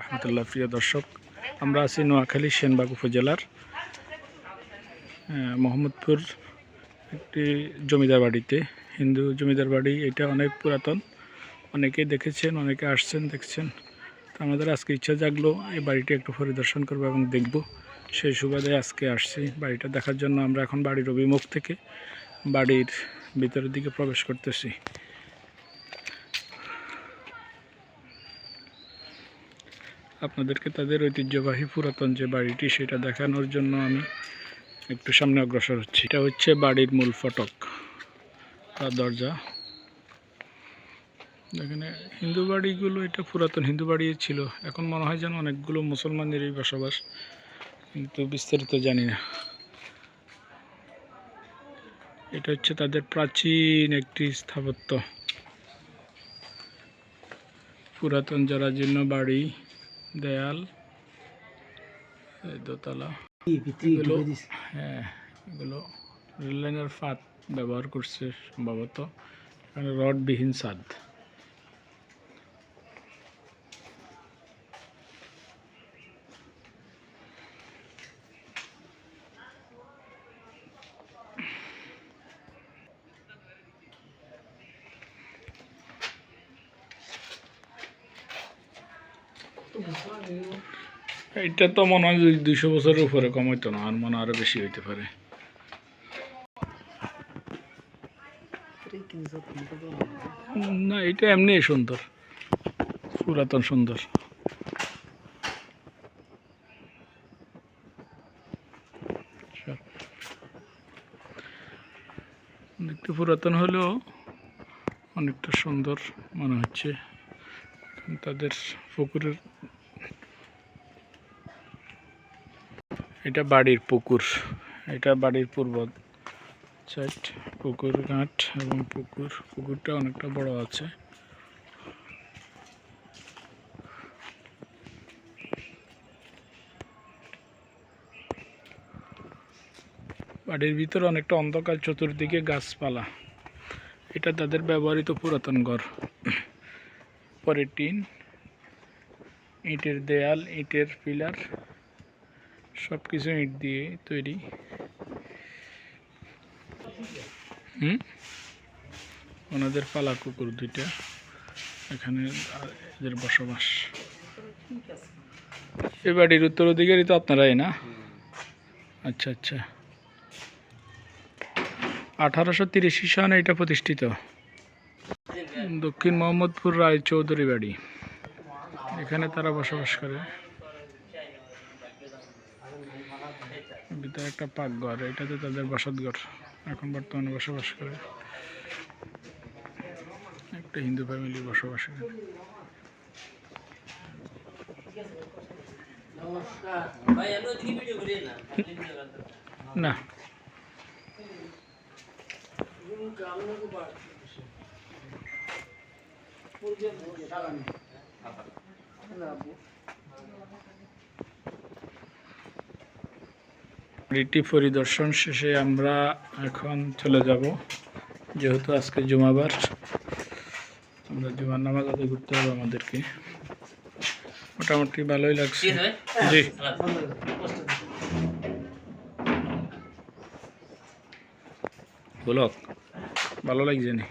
রহমতুল্লাহ, প্রিয় দর্শক, আমরা আছি নোয়াখালী সেনবাগ উপজেলার মোহাম্মদপুর একটি জমিদার বাড়িতে। হিন্দু জমিদার বাড়ি, এটা অনেক পুরাতন। অনেকেই দেখেছেন, অনেকে আসছেন, দেখছেন। তো আমাদের আজকে ইচ্ছা জাগলো, এই বাড়িটি একটু পরিদর্শন করব এবং দেখব। সেই সুবাদে আজকে আসছি বাড়িটা দেখার জন্য। আমরা এখন বাড়ির অভিমুখ থেকে বাড়ির ভিতরের দিকে প্রবেশ করতেছি। আপনাদেরকে তাদের ঐতিহ্যবাহী পুরাতন যে বাড়িটি সেটা দেখানোর জন্য আমি একটু সামনে অগ্রসর হচ্ছি। এটা হচ্ছে বাড়ির মূল ফটক, তার দরজা। এখানে হিন্দু বাড়িগুলো এটা পুরাতন হিন্দু বাড়ি ছিল। এখন মনে হয় যেন অনেকগুলো মুসলমানেরই বসবাস, কিন্তু বিস্তারিত জানি না। এটা হচ্ছে তাদের প্রাচীন একটি স্থাপত্য। পুরাতন জরাজীর্ণ বাড়ি দেয়াল দোতলা। হ্যাঁ এগুলো রেললাইনের ফাঁদ ব্যবহার করছে সম্ভবত। এখানে রডবিহীন ছাদ। এটা তো মনে হয় দুইশো বছরের উপরে কম হইতো না, আর মনে আরও বেশি হইতে পারে। না এটা এমনি সুন্দর, পুরাতন সুন্দর। দেখতে পুরাতন হলেও অনেকটা সুন্দর মনে হচ্ছে। তাদের পুকুরের এটা বাড়ির পুকুর। এটা বাড়ির পূর্ব সাইড পুকুর ঘাট এবং পুকুর। পুকুরটা অনেকটা বড় আছে। বাড়ির ভিতরে অনেকটা অন্ধকার, চতুর্দিকে গাছপালা। এটা তাদের ব্যবহৃত পুরাতন ঘর। পরে টিন, ইটের দেয়াল, ইটের পিলার। সব কিছু ইট দিয়ে তৈরি। হুম? ওনাদের পালা কুকুর দুইটা। এখানে এদের বসবাস। এ বাড়ির উত্তর দিকেরই তো আপনারাই না? আচ্ছা আচ্ছা। আঠারোশো তিরিশ সনে এটা প্রতিষ্ঠিত। দক্ষিণ মোহাম্মদপুর রায় চৌধুরী বাড়ি। এখানে তারা বসবাস করে। ভিতরে একটা পাকঘর এটাতে তাদের বসতঘর এখন বর্তমানে বসবাস করে। একটা হিন্দু ফ্যামিলি বসবাস এখানে করি না। না। বাড়িটি পরিদর্শন শেষে আমরা এখন চলে যাব। যেহেতু আজকে জুমাবার আমরা জুমার নামাজ আদায় করতে হবে আমাদেরকে। মোটামুটি ভালোই লাগছে। জি। বলো ভালো লাগছে নি?